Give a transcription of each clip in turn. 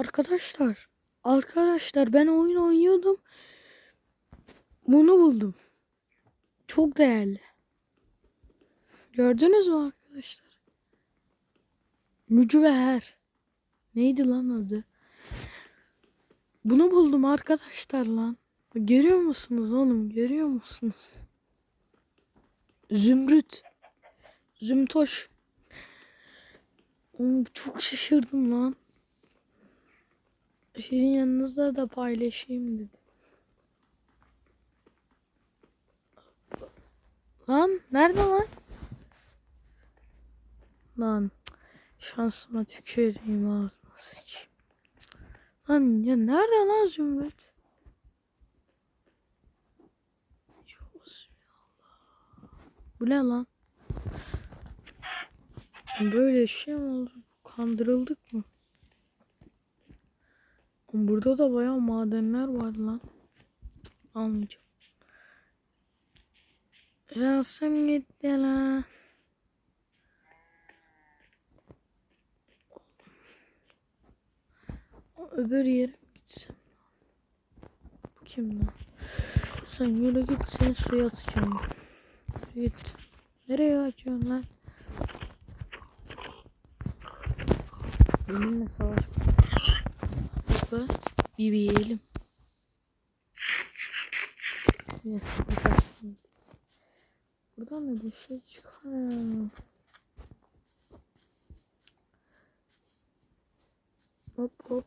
Arkadaşlar. Arkadaşlar ben oyun oynuyordum. Bunu buldum. Çok değerli. Gördünüz mü arkadaşlar? Mücevher. Neydi lan adı? Bunu buldum arkadaşlar lan. Görüyor musunuz oğlum? Görüyor musunuz? Zümrüt. Zümtoş. Oğlum çok şaşırdım lan. Sizin yanınızda da paylaşayım dedim. Lan nerede lan? Lan şansıma tüküreyim ağzıma sıçayım. Lan ya nerede lan Zümrüt? Bu ne lan? Böyle şey mi oldu? Kandırıldık mı? Burada da bayağı madenler var lan. Almayacağım. Şansım gitti lan. Öbür yere mi gitsem? Bu kim lan? Sen yürü git seni suya atacağım. Git. Nereye atıyorsun lan? Benimle savaş. Hoppa. Bir yiyelim. Buradan da bir şey çıkar. Hop hop.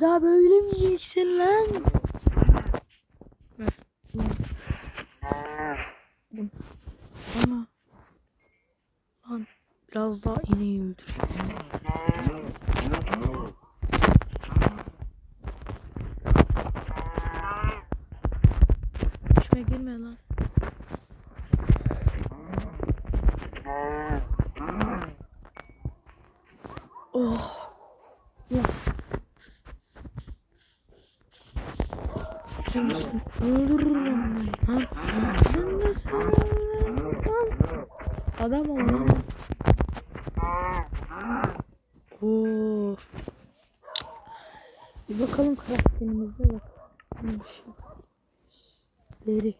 Daha böyle mi yiyeceksin lan? Ver. Bunu. Ana. Lan biraz daha ineği öldüreyim. İçime girme lan. Oh. Ya. Şimdi seni öldürürüm ben. Ha? Sen lan. Adam ol lan. Oo. Bir bakalım karakterimize bak. Deri.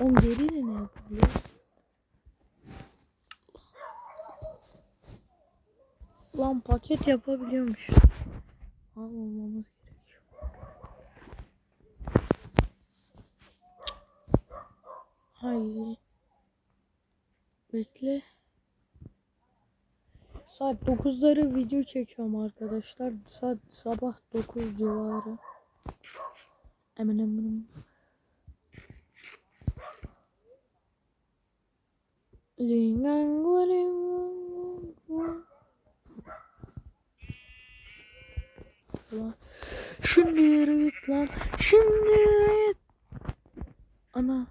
On deriyle ne yapılıyor? Lan paket yapabiliyormuş. Almamamız gerekiyor. Hayır. Bekle. Saat 9'ları video çekiyorum arkadaşlar. Saat sabah 9 civarı. Hemen hemen. Şimdi yürü git lan. Şimdi yürü git. Ana.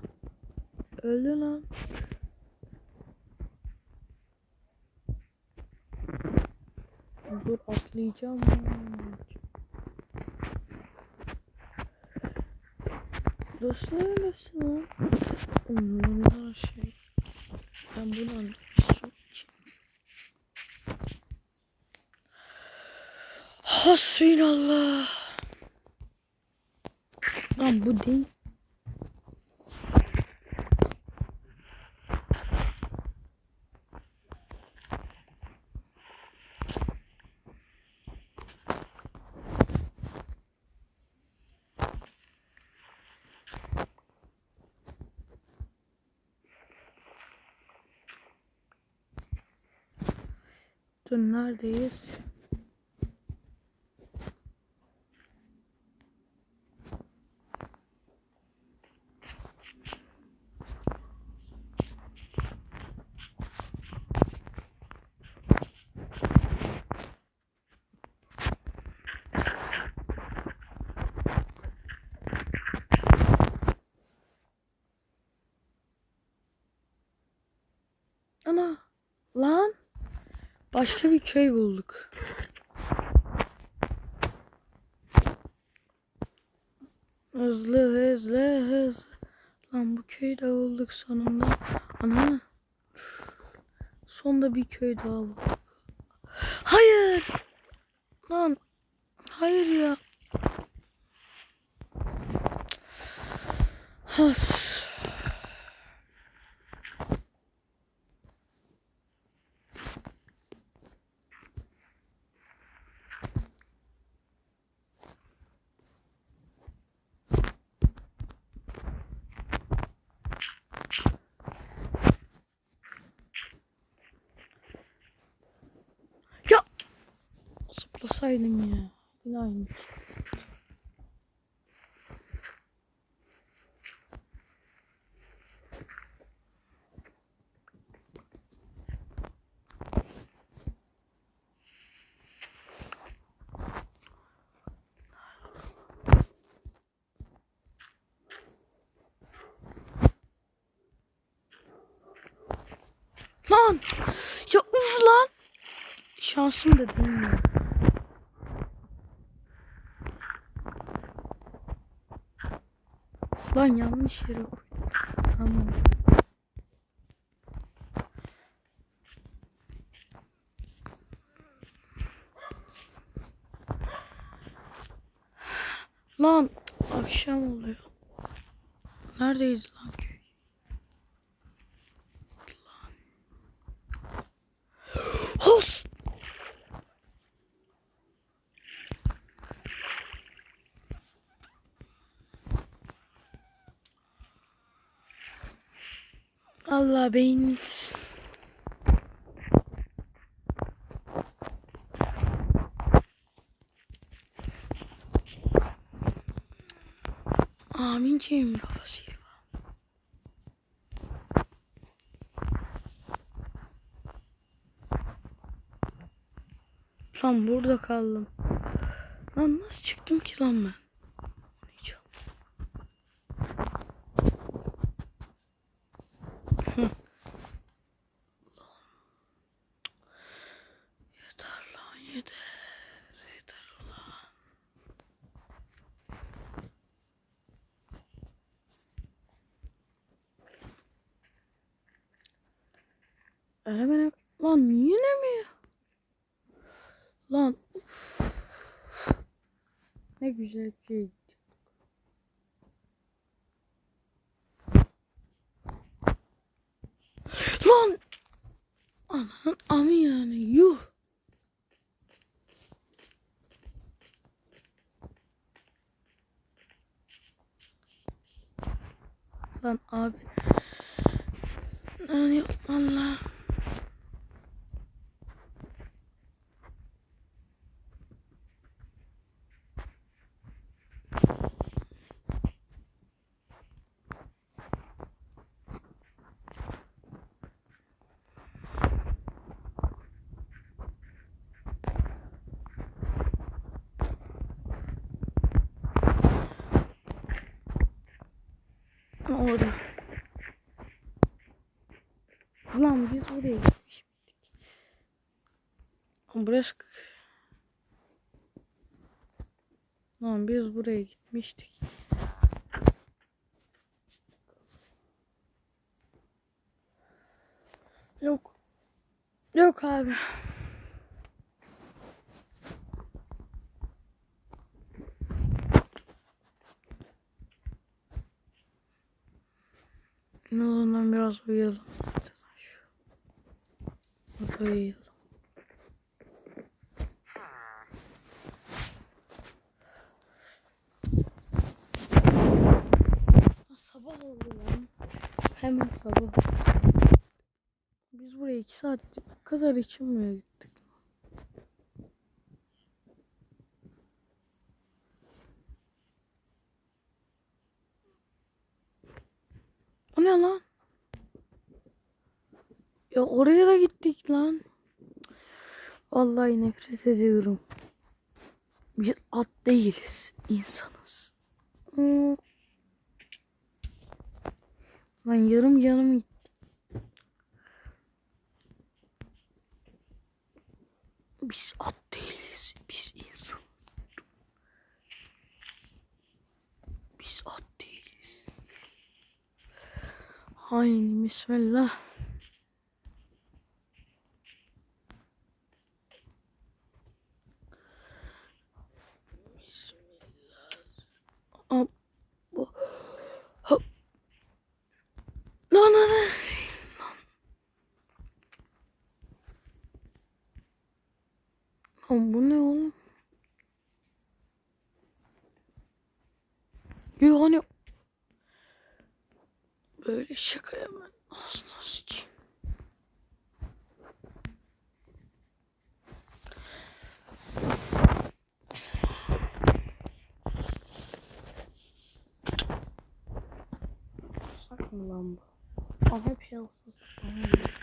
Öldü lan. Dur atlayacağım. Nasıl öylesin lan? Onlar şey. Ben anlamışım. Hasbinallah. Lan bu değil. Dur neredeyiz? Ana lan başka bir köy bulduk. Hızlı hızlı hızlı. Lan bu köyde olduk sonunda. Ana. Sonunda bir köy daha bulduk. Hayır. Lan. Hayır ya. Has. Ya. Zıplasaydım ya. Yine aynı. Lan! Ya uf lan! Şansım da değil mi? Lan yanlış yere koydum. Tamam. Lan akşam oluyor. Neredeyiz lan köy? Lan. Hos! Allah beyin. Amin diyeyim kafasıyla. Lan burada kaldım. Lan nasıl çıktım ki lan ben? Hiç- Hı. Yeter lan yeter. Yeter lan. Lan yine mi? Lan uf. Ne güzel şey. Lan Aman ami yani yuh. Lan abi. Lan yapma lan. Orada. Lan biz buraya gitmiştik. Burası... Lan biz buraya gitmiştik. Yok. Yok abi. Ne zaman biraz uyuyalım. Hadi uyuyalım. Sabah oldu lan. Hemen sabah. Biz buraya iki saat kadar içinmiyor gittik. Oraya da gittik lan. Vallahi nefret ediyorum. Bir at değiliz. insanız. Lan yarım canım gitti. Biz at değiliz. Biz insanız. Biz at değiliz. Haydi bismillah. Yani böyle şaka hemen ağzına sıçayım. Sak mı lan bu? Aa hep şanssız. Aa,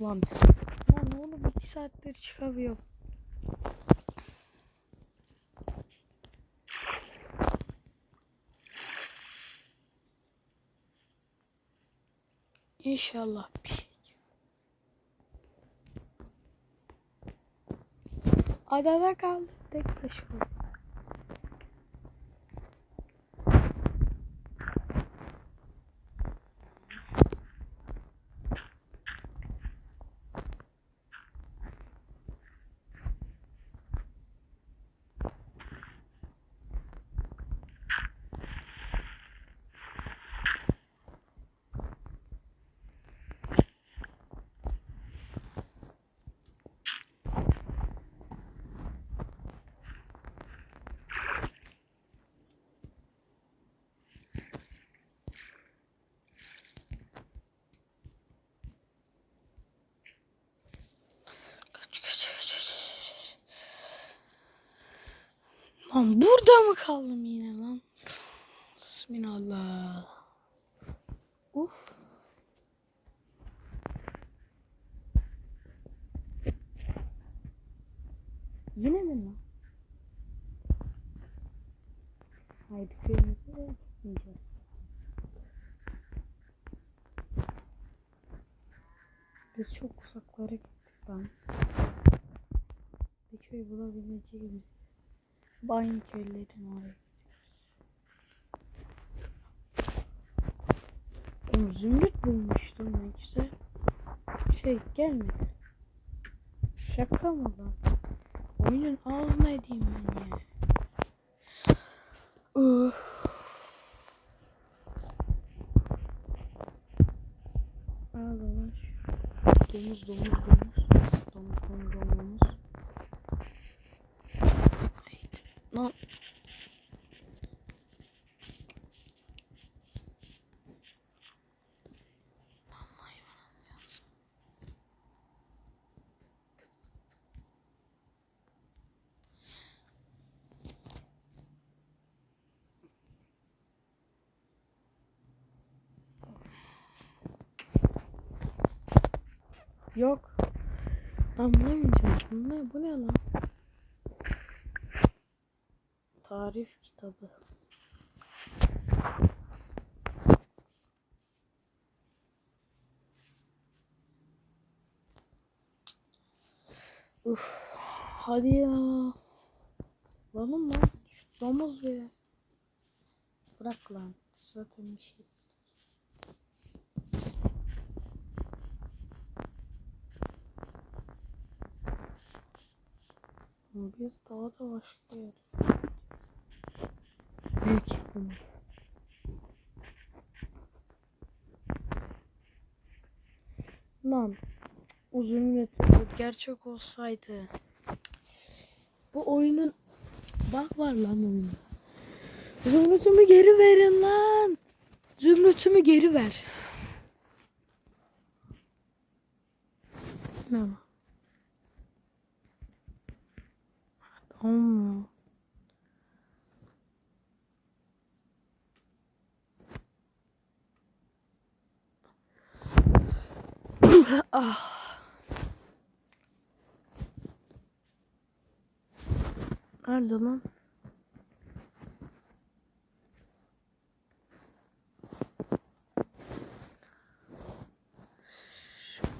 Lan. Lan oğlum iki saattir çıkamıyor. İnşallah bir şey. Adada kaldım tek başıma. Lan burada mı kaldım yine lan? Bismillah. Uf. Yine mi lan? Haydi köyümüze de gitmeyeceğiz. Biz çok uzaklara gittik lan. Bir köy bulabileceğimiz. Aynı köylerin oraya. Oğlum zümrüt bulmuştum ne güzel. Şey gelmedi. Şaka mı lan? Oyunun ağzına edeyim ben ya. Uf. Ağlama şu. Domuz domuz. Domuz domuz domuz domuz. Haydi. Lan. Yok. Ben bulamayacağım. Bu ne, bu ne lan? Tarif kitabı. Uf. Hadi ya. Lan. Şu domuz be. Bırak lan. Zaten bir şey. Biz daha da başka yer. Büyük ihtimal. Lan uzun metre gerçek olsaydı. Bu oyunun bak var lan oyunda. Zümrütümü geri verin lan. Zümrütümü geri ver. Ne var? Olmuyor. Ah. Nerede lan?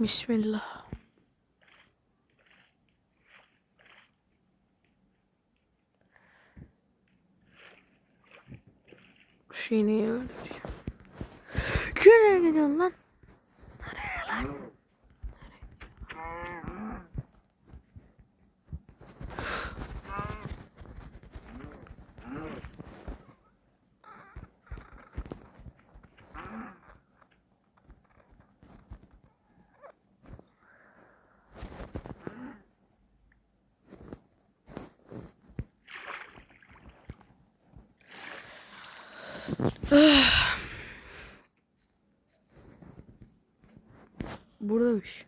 Bismillah. Öldüreceğim. Nereye gidiyorsun lan? Nereye lan? Buradaymış.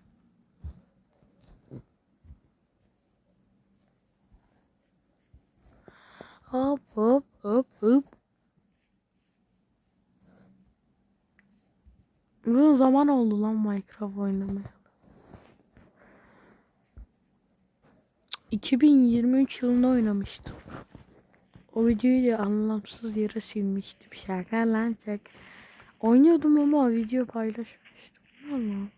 Hop hop hop hop. Uzun zaman oldu lan Minecraft oynamaya. 2023 yılında oynamıştım. O videoyu da anlamsız yere silmiştim. Şaka lan çek. Oynuyordum ama video paylaşmıştım. Allah.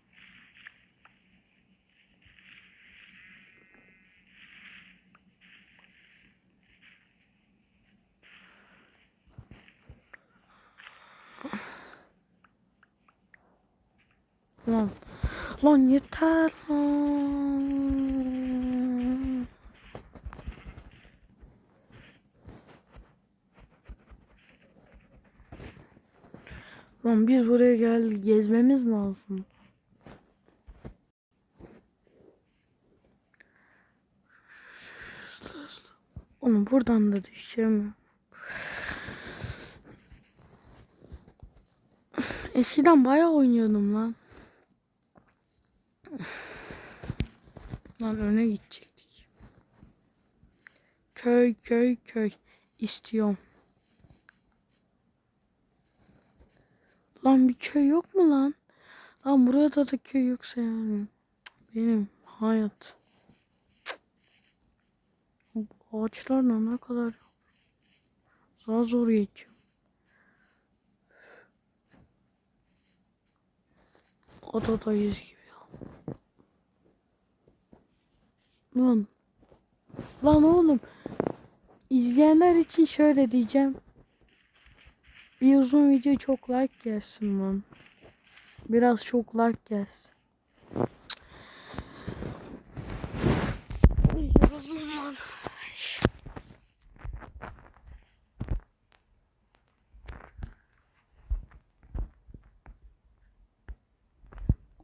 Lan. Lan yeter lan. Lan biz buraya geldik. Gezmemiz lazım. Onu buradan da düşeceğim. Eskiden bayağı oynuyordum lan. Lan öne gidecektik. Köy köy köy istiyorum. Lan bir köy yok mu lan? Lan burada da köy yoksa yani. Benim hayat. Bu ağaçlarla ne kadar zor zor geçiyor. Odadayız gibi ya. Lan. Lan oğlum. İzleyenler için şöyle diyeceğim. Bir uzun video çok like gelsin lan. Biraz çok like gelsin. Yoruldum.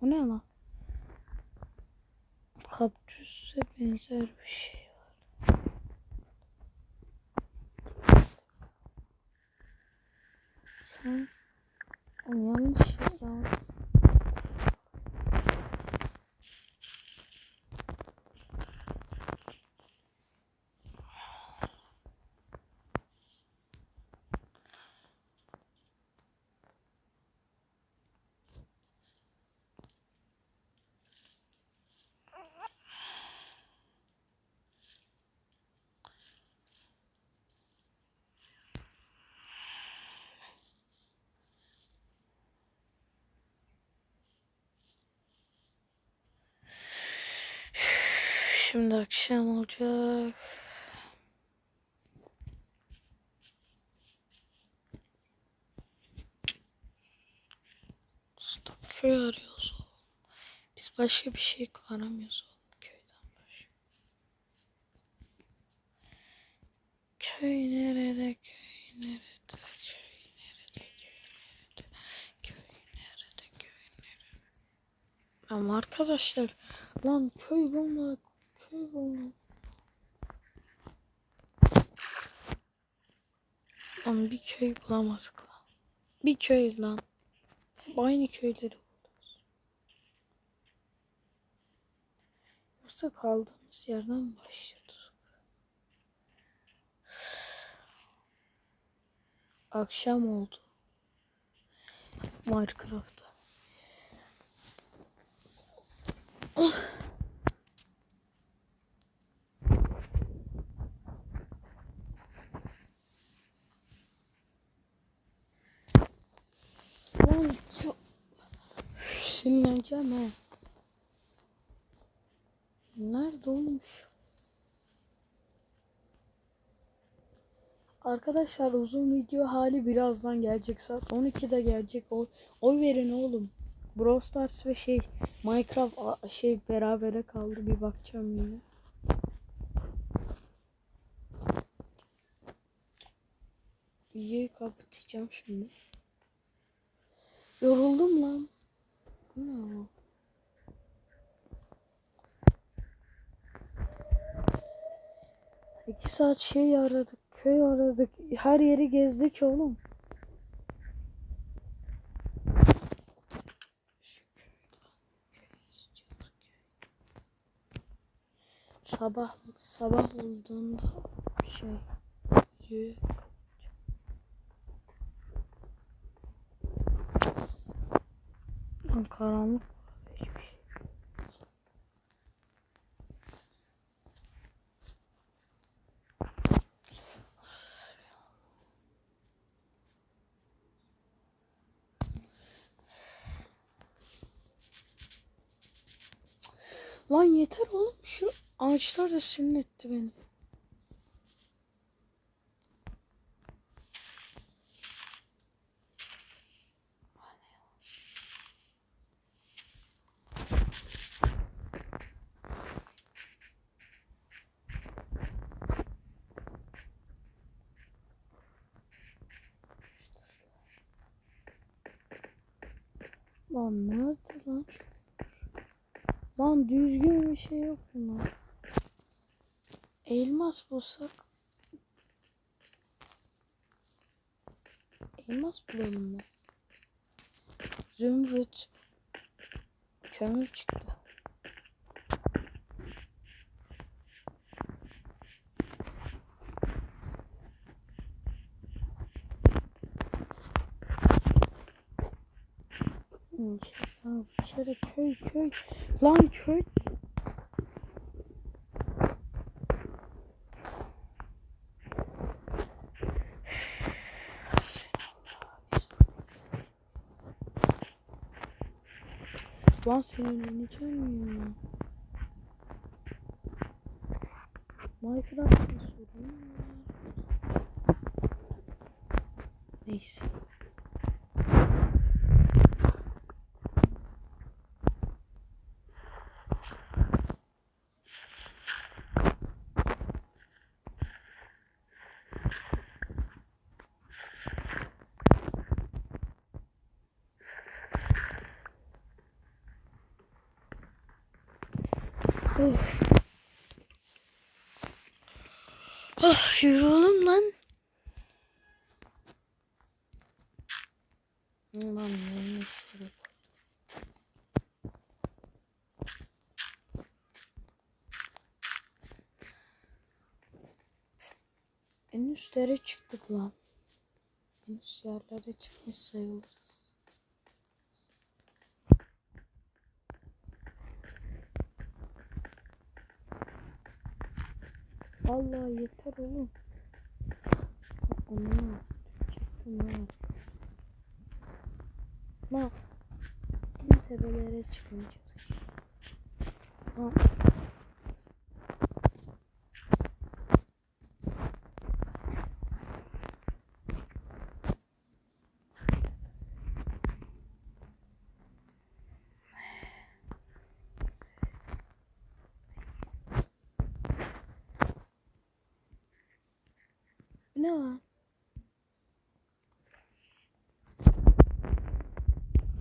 O ne lan? Kaktüse benzer bir şey Sen o yanlış ya. Şimdi akşam olacak. Köy arıyoruz oğlum. Biz başka bir şey aramıyoruz oğlum köyden başka. Köy nerede köy nerede köy nerede köy nerede köy nerede köy nerede Ama arkadaşlar lan köy bomba. Lan bir köy bulamadık lan. Bir köy lan. Hep aynı köyleri bulduk. Yoksa kaldığımız yerden başlıyoruz? Akşam oldu. Minecraft'ta. Lan çok sinirleneceğim he. Nerede olmuş? Arkadaşlar uzun video hali birazdan gelecek saat 12'de gelecek. Oy, oy verin oğlum. Brawl Stars ve şey Minecraft şey berabere kaldı bir bakacağım yine. Videoyu kapatacağım şimdi. Yoruldum lan. Ama? İki saat şey aradık, köy aradık, her yeri gezdik oğlum. Sabah sabah olduğunda şey Lan karanlık şey. Lan yeter oğlum şu ağaçlar da sinir etti beni. Lan nerede lan? Lan düzgün bir şey yok bunlar. Elmas bulsak. Elmas bulalım mı? Zümrüt. Kömür çıktı. Kere köy köy. Lan köy. Lan sinirleneceğim ya. Minecraft'ta sorun var. Neyse. Of. Ah yoruldum lan. Lan işleri En üstlere çıktık lan. En üst yerlere çıkmış sayılırız. Vallahi yeter oğlum. Bunu Lan en tepelere çıkmaya çalışıyorum. Lan bu ne lan?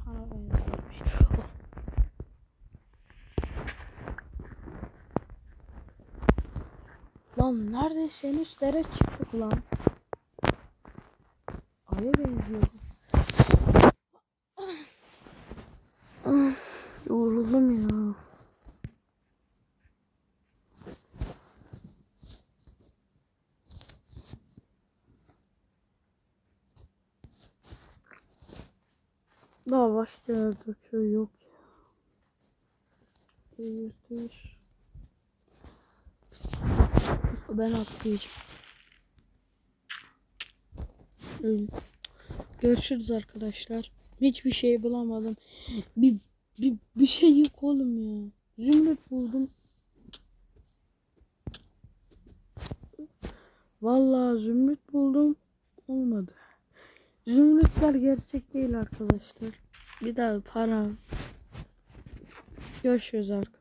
Bana benziyormuş. Oh. Lan neredeyse en üstlere çıktık lan. Aya benziyor. Ah, Yoruldum ya. Daha başka yerde köy yok ya. Yüzde yüz. Ben atlayacağım. Görüşürüz arkadaşlar. Hiçbir şey bulamadım. Bir, bir, bir şey yok oğlum ya. Zümrüt buldum. Vallahi zümrüt buldum. Olmadı. Zümrütler gerçek değil arkadaşlar. Bir daha para. Görüşürüz arkadaşlar.